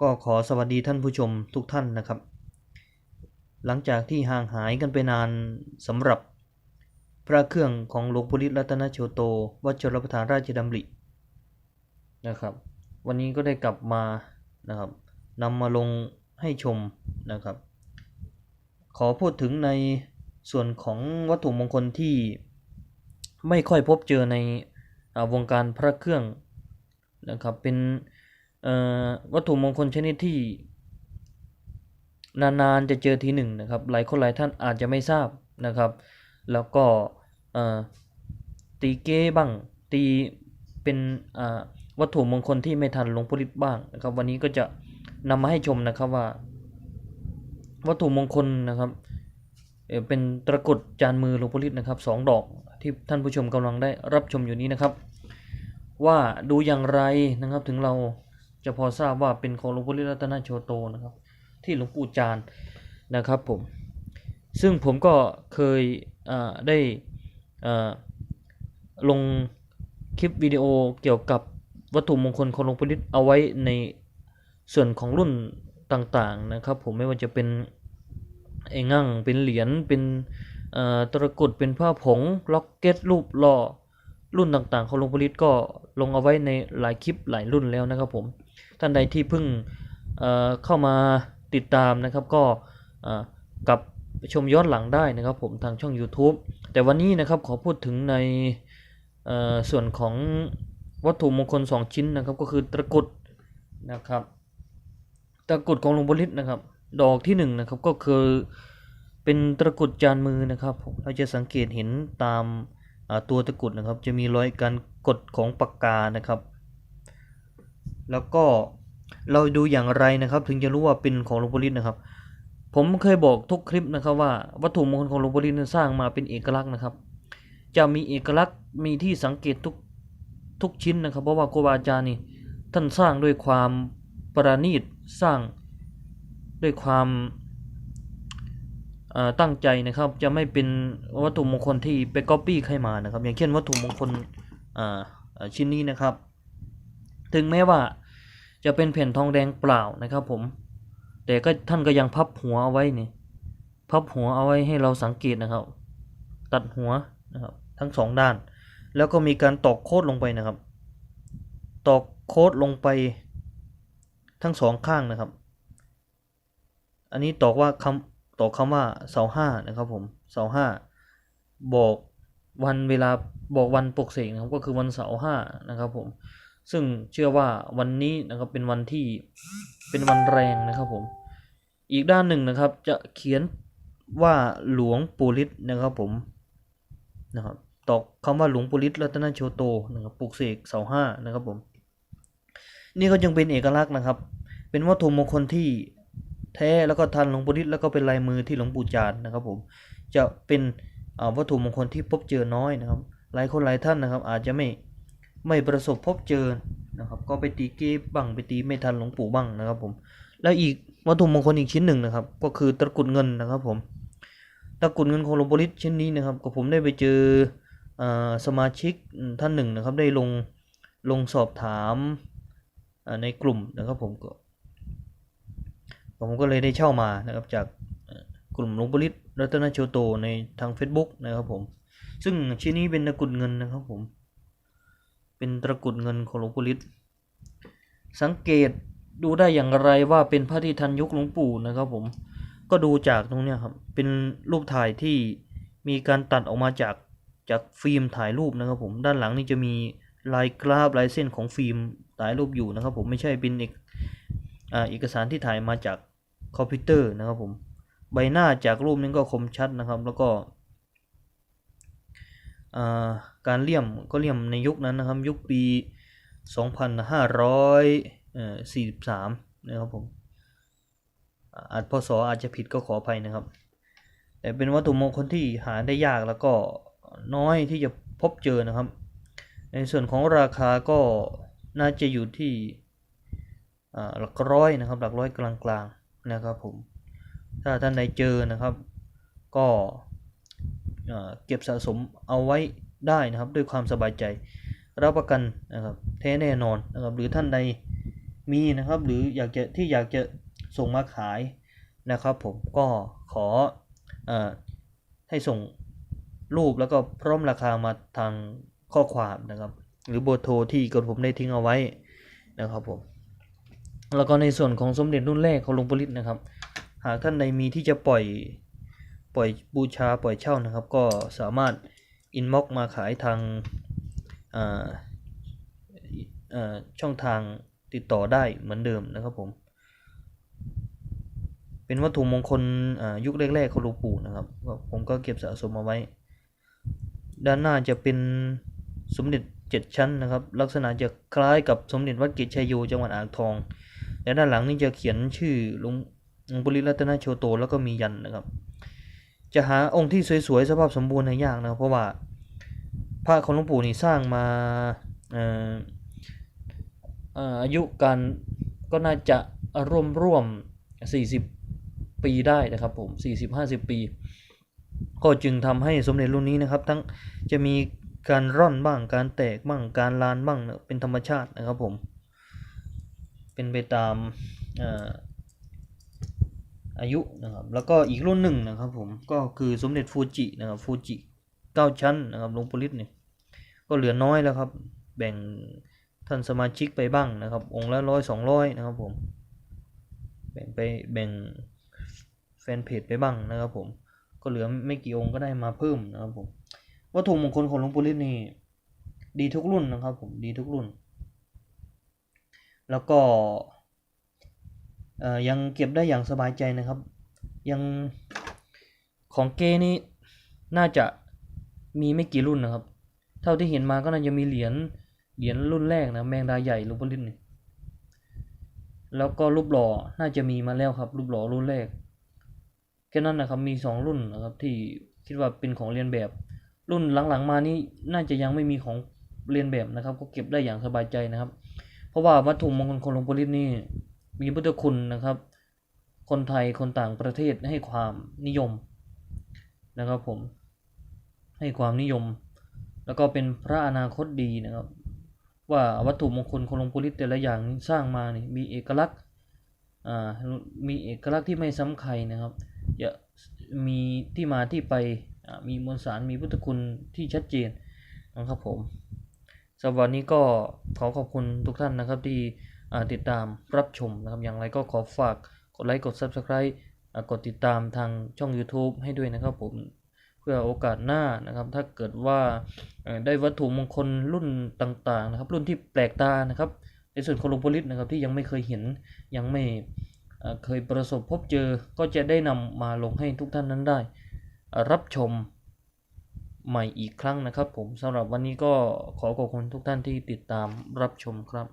ก็ขอสวัสดีท่านผู้ชมทุกท่านนะครับ หลังจากที่ห่างหายกันไปนานสำหรับ พระเครื่องของหลวงปู่ฤทธรัตนโชโต วัชรประทานราชดำรินะครับ วันนี้ก็ได้กลับมานะครับนำมาลงให้ชมนะครับ ขอพูดถึงในส่วนของวัตถุมงคลที่ไม่ค่อยพบเจอในอวงการพระเครื่องนะครับเป็น วัตถุมงคลชนิดที่ นานๆจะเจอทีหนึ่งนะครับ หลายคนหลายท่านอาจจะไม่ทราบนะครับ แล้วก็ตีเก้บ้างตีเป็นวัตถุมงคลที่ไม่ทันหลวงปู่ฤทธิ์บ้างนะครับ วันนี้ก็จะนำมาให้ชมนะครับว่า วัตถุมงคลนะครับเป็นตะกรุดจานมือหลวงปู่ฤทธิ์นะครับสองดอกที่ท่านผู้ชมกำลังได้รับชมอยู่นี้นะครับ ว่าดูอย่างไรนะครับถึงเรา จะพอทราบว่าเป็นของหลวงปู่ฤรัตนโชโตนะครับ ที่หลวงปู่จานนะครับผม ซึ่งผมก็เคยได้ลงคลิปวิดีโอเกี่ยวกับวัตถุมงคลของหลวงปู่ฤทธิ์เอาไว้ในส่วนของรุ่นต่างๆนะครับผมไม่ว่าจะเป็นไอ้งั่งเป็นเหรียญเป็นเอ่อตะกรุดเป็นผ้าผงล็อกเก็ตรูปหล่อรุ่นต่างๆของหลวงปู่ฤทธิ์ก็ลงเอาไว้ในหลายคลิปหลายรุ่นแล้วนะครับผม ท่านใดที่เพิ่งเเข้ามาติดตามนะครับก็กลับชมย้อนหลังได้นะครับผมทางช่อง YouTube แต่วันนี้นะครับขอพูดถึงในส่วนของวัตถุมงคล 2 ชิ้นนะครับก็คือตะกรุดนะครับตะกรุดของหลวงปู่ฤทธิ์นะครับ ดอกที่1นงนะครับก็คือเป็นตะกรุดจานมือนะครับเราจะสังเกตเห็นตามตัวตะกรุดนะครับ จะมีรอยการกดของปากกานะครับ แล้วก็เราดูอย่างไรนะครับ ถึงจะรู้ว่าเป็นของหลวงปู่ฤทธิ์นะครับ ผมเคยบอกทุกคลิปนะครับว่าวัตถุมงคลของหลวงปู่ฤทธิ์นั้นสร้างมาเป็นเอกลักษณ์นะครับ จะมีเอกลักษณ์มีที่สังเกตทุกทุกชิ้นนะครับ เพราะว่าครูบาอาจารย์นี่ท่านสร้างด้วยความประณีตสร้างด้วยความตั้งใจนะครับจะไม่เป็นวัตถุมงคลที่ไปก๊อปปี้ใครมานะครับ อย่างเช่นวัตถุมงคลชิ้นนี้นะครับ ถึงแม้ว่าจะเป็นแผ่นทองแดงเปล่านะครับผม แต่ก็ท่านก็ยังพับหัวเอาไว้นี่ พับหัวเอาไว้ให้เราสังเกตนะครับ ตัดหัวนะครับ ทั้งสองด้าน แล้วก็มีการตอกโคดลงไปนะครับ ตอกโคดลงไปทั้งสองข้างนะครับ อันนี้ตอกว่าคำตอกคำว่าเสาห้านะครับผม เสาห้าบอกวันเวลาบอกวันปกเสกนะครับ ก็คือวันเสาร์ห้านะครับผม ซึ่งเชื่อว่าวันนี้นะครับเป็นวันที่เป็นวันแรงนะครับผม อีกด้านหนึ่งนะครับ จะเขียนว่าหลวงปู่ฤทธิ์นะครับผมนะครับตอกคำว่าหลวงปู่ฤทธิ์รัตนโชโตนะครับปลุกเสกเสาห้านะครับผม นี่ก็ยังเป็นเอกลักษณ์นะครับ เป็นวัตถุมงคลที่แท้แล้วก็ทันหลวงปู่ฤทธิ์แล้วก็เป็นลายมือที่หลวงปู่จานนะครับผมจะเป็นวัตถุมงคลที่พบเจอน้อยนะครับ หลายคนหลายท่านนะครับ อาจจะไม่ ไม่ประสบพบเจอนะครับ ก็ไปตีเก็บบ้งไปตีไม่ทันหลวงปู่บ้างนะครับผม แล้วอีกวัตถุมงคลอีกชิ้นหนึ่งนะครับ ก็คือตะกรุดเงินนะครับผม ตะกรุดเงินของหลวงปู่ฤทธิ์ชิ้นนี้นะครับ ก็ผมได้ไปเจออสมาชิกท่านหนึ่งนะครับ ได้ลงลงสอบถามในกลุ่มนะครับผมก็ ผมก็เลยได้เช่ามานะครับจากกลุ่มหลวงปู่ฤทธิ์รัตนโชโตในทาง Facebook นะครับผม ซึ่งชิ้นนี้เป็นตะกรุดเงินนะครับผม เป็นตะกุดเงินของหลวงปู่ฤทธิ์สังเกตดูได้อย่างไรว่าเป็นพระที่ทันยุคหลวงปู่นะครับผมก็ดูจากตรงเนี้ยครับเป็นรูปถ่ายที่มีการตัดออกมาจากจากฟิล์มถ่ายรูปนะครับผมด้านหลังนี่จะมีลายกราฟลายเส้นของฟิล์มถ่ายรูปอยู่นะครับผมไม่ใช่เป็นเอกเอกสารที่ถ่ายมาจากคอมพิวเตอร์นะครับผมใบหน้าจากรูปนี้ก็คมชัดนะครับ แล้วก็ การเลี่ยมก็เลี่ยมในยุคนั้นนะครับ ยุคปี 2543 นะครับผมอาจพศอาจจะผิดก็ขออภัยนะครับ แต่เป็นวัตถุมงคลที่หาได้ยากแล้วก็น้อยที่จะพบเจอนะครับ ในส่วนของราคาก็น่าจะอยู่ที่หลักร้อยนะครับ หลักร้อยกลางๆนะครับผมถ้าท่านใดเจอนะครับ ก็ เก็บสะสมเอาไว้ได้นะครับ ด้วยความสบายใจ รับประกันนะครับแท้แน่นอนนะครับหรือท่านใดมีนะครับ หรืออยากจะที่อยากจะส่งมาขายนะครับ ผมก็ขออให้ส่งรูปแล้วก็พร้อมราคามาทางข้อความนะครับ หรือเบอร์โทรที่กดผมได้ทิ้งเอาไว้นะครับผมแล้วก็ในส่วนของสมเด็จรุ่นแรกของหลวงปู่ฤทธิ์นะครับ หากท่านใดมีที่จะปล่อย ปล่อยบูชาปล่อยเช่านะครับ ก็สามารถอินบ็อกมาขายทางช่องทางติดต่อได้เหมือนเดิมนะครับผม เป็นวัตถุมงคลยุคแรกๆของหลวงปู่นะครับ ผมก็เก็บสะสมเอาไว้ ด้านหน้าจะเป็นสมเด็จเจ็ดชั้นนะครับ ลักษณะจะคล้ายกับสมเด็จวัดกิจชัยโยจังหวัดอ่างทอง และด้านหลังนี่จะเขียนชื่อลวงหลวงปุริรัตนโชโตแล้วก็มียันนะครับ จะหาองค์ที่สวยๆสภาพสมบูรณ์เนี่ยากนะเพราะว่าพระของหลวงปู่นี่สร้างมาเอ่อายุการก็น่าจะร่วมร่วม 40 ปีได้นะครับผม 40-50 ปี ก็จึงทำให้สมเด็จรุ่นนี้นะครับ ทั้งจะมีการร่อนบ้างการแตกบ้างการลานบ้างเนี่ยเป็นธรรมชาตินะครับผม เป็นไปตามอ่อ อายุนะครับแล้วก็อีกรุ่นหนึ่งนะครับผมก็คือสมเด็จฟูจินะครับฟูจิเก้าชั้นนะครับลงปริศเนี่ยก็เหลือน้อยแล้วครับ แบ่งท่านสมาชิกไปบ้างนะครับ องค์ละร้อยสองร้อยนะครับผมแบ่งไปแบ่งแฟนเพจไปบ้างนะครับผมก็เหลือไม่กี่องค์ก็ได้มาเพิ่มนะครับผมวัตถุมงคลของหลวงปู่ฤทธิ์นี่ดีทุกรุ่นนะครับผมดีทุกรุ่น แล้วก็ ยังเก็บได้อย่างสบายใจนะครับ ยังของเกนี่น่าจะมีไม่กี่รุ่นนะครับ เท่าที่เห็นมาก็น่าจะมีเหรียญเหรียญรุ่นแรกนะแมงดาใหญ่หลวงปู่ฤทธิ์นี่แล้วก็รูปหล่อน่าจะมีมาแล้วครับ รูปหล่อรุ่นแรกแค่นั้นนะครับมีสองรุ่นนะครับที่คิดว่าเป็นของเรียนแบบ รุ่นหลังๆมานี่น่าจะยังไม่มีของเรียนแบบนะครับ ก็เก็บได้อย่างสบายใจนะครับ เพราะว่าวัตถุมงคลของหลวงปู่ฤทธิ์นี่ มีพุทธคุณนะครับ คนไทยคนต่างประเทศให้ความนิยมนะครับผม ให้ความนิยม แล้วก็เป็นพระอนาคตดีนะครับ ว่าวัตถุมงคลของหลวงปู่ฤทธิ์แต่ละอย่างสร้างมานี่มีเอกลักษณ์อ่ามีเอกลักษณ์ที่ไม่ซ้ำใครนะครับจะมีที่มาที่ไปมีมวลสารมีพุทธคุณที่ชัดเจนนะครับผมสำหรับวันนี้ก็ขอขอบคุณทุกท่านนะครับที่ ติดตามรับชมนะครับ อย่างไรก็ขอฝากกดไลค์กด Subscribe กดติดตามทางช่อง YouTube ให้ด้วยนะครับผมเพื่อโอกาสหน้านะครับ ถ้าเกิดว่าได้วัตถุมงคลรุ่นต่างๆนะครับ รุ่นที่แปลกตานะครับ ในส่วนของลวงพ่อฤทธิ์นะครับที่ยังไม่เคยเห็นยังไม่เคยประสบพบเจอก็จะได้นำมาลงให้ทุกท่านนั้นได้ รับชมใหม่อีกครั้งนะครับผมสำหรับวันนี้ก็ขอขอบคุณทุกท่านที่ติดตามรับชมครับ